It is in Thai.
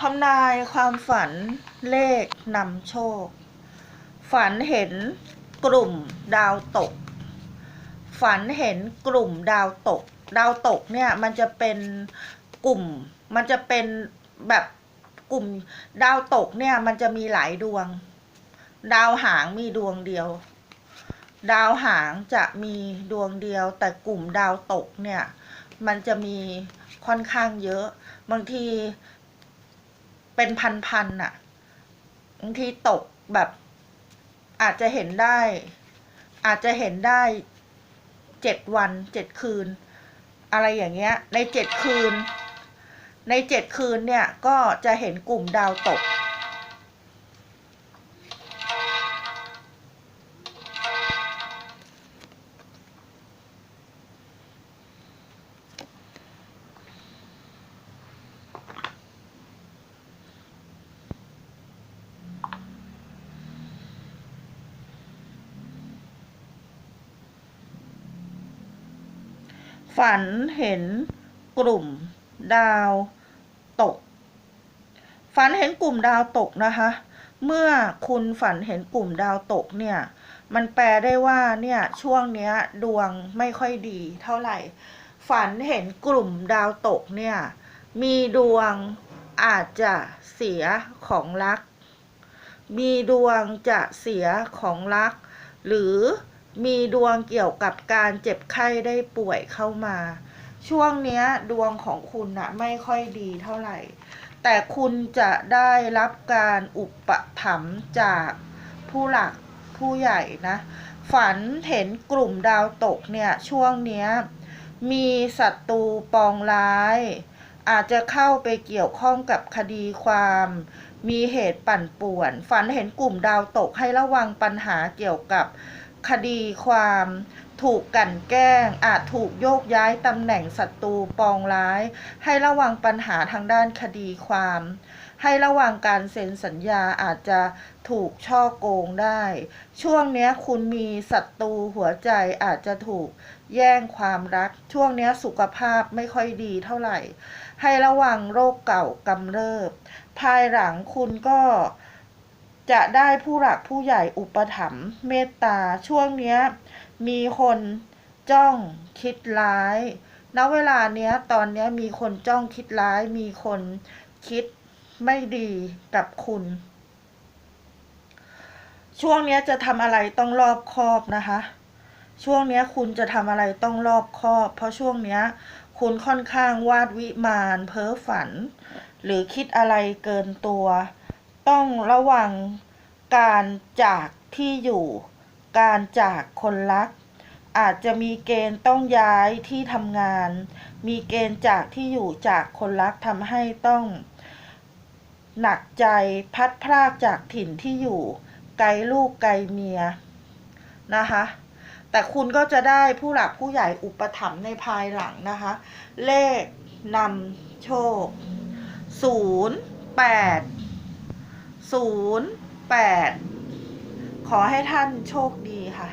ทำนายความฝันเลขนำโชค ฝันเห็นกลุ่มดาวตก ฝันเห็นกลุ่มดาวตก ดาวตกเนี่ยมันจะเป็นกลุ่ม มันจะเป็นแบบกลุ่มดาวตกเนี่ยมันจะมีหลายดวง ดาวหางมีดวงเดียว ดาวหางจะมีดวงเดียว แต่กลุ่มดาวตกเนี่ยมันจะมีค่อนข้างเยอะ บางที เป็นพันๆน่ะบางทีตกแบบ อาจจะเห็นได้ อาจจะเห็นได้เจ็ดวันเจ็ดคืน อะไรอย่างเงี้ย ในเจ็ดคืน ในเจ็ดคืนเนี่ยก็จะเห็นกลุ่มดาวตก ฝันเห็นกลุ่มดาวตก ฝันเห็นกลุ่มดาวตกนะคะ เมื่อคุณฝันเห็นกลุ่มดาวตกเนี่ย มันแปลได้ว่าเนี่ยช่วงเนี้ยดวงไม่ค่อยดีเท่าไหร่ ฝันเห็นกลุ่มดาวตกเนี่ย มีดวงอาจจะเสียของรัก มีดวงจะเสียของรัก หรือ มีดวงเกี่ยวกับการเจ็บไข้ได้ป่วยเข้ามา ช่วงเนี้ยดวงของคุณนะไม่ค่อยดีเท่าไหร่ แต่คุณจะได้รับการอุปถัมภ์จากผู้หลักผู้ใหญ่นะ ฝันเห็นกลุ่มดาวตกเนี่ยช่วงเนี้ยมีศัตรูปองร้าย อาจจะเข้าไปเกี่ยวข้องกับคดีความ มีเหตุปั่นป่วน ฝันเห็นกลุ่มดาวตกให้ระวังปัญหาเกี่ยวกับ คดีความถูกกลั่นแกล้ง อาจถูกโยกย้ายตำแหน่งศัตรูปองร้าย ให้ระวังปัญหาทางด้านคดีความ ให้ระวังการเซ็นสัญญาอาจจะถูกช่อโกงได้ ช่วงนี้คุณมีศัตรูหัวใจอาจจะถูกแย่งความรัก ช่วงนี้สุขภาพไม่ค่อยดีเท่าไหร่ ให้ระวังโรคเก่ากำเริบ ภายหลังคุณก็ จะได้ผู้หลักผู้ใหญ่อุปถัมภ์เมตตาช่วงเนี้ย มีคนจ้องคิดร้ายณเวลาเนี้ยตอนเนี้ยมีคนจ้องคิดร้าย มีคนคิดไม่ดีกับคุณ ช่วงเนี้ยจะทำอะไรต้องรอบคอบนะคะ ช่วงเนี้ยคุณจะทำอะไรต้องรอบคอบ เพราะช่วงเนี้ยคุณค่อนข้างวาดวิมานเพ้อฝัน หรือคิดอะไรเกินตัว ต้องระวังการจากที่อยู่ การจากคนรัก อาจจะมีเกณฑ์ต้องย้ายที่ทำงาน มีเกณฑ์จากที่อยู่จากคนรักทำให้ต้อง หนักใจพัดพรากจากถิ่นที่อยู่ ไกลลูกไกลเมียนะคะแต่คุณก็จะได้ผู้หลักผู้ใหญ่อุปถัมภ์ในภายหลังนะคะ เลขนำโชคศูน ศูนย์แปดขอให้ท่านโชคดีค่ะ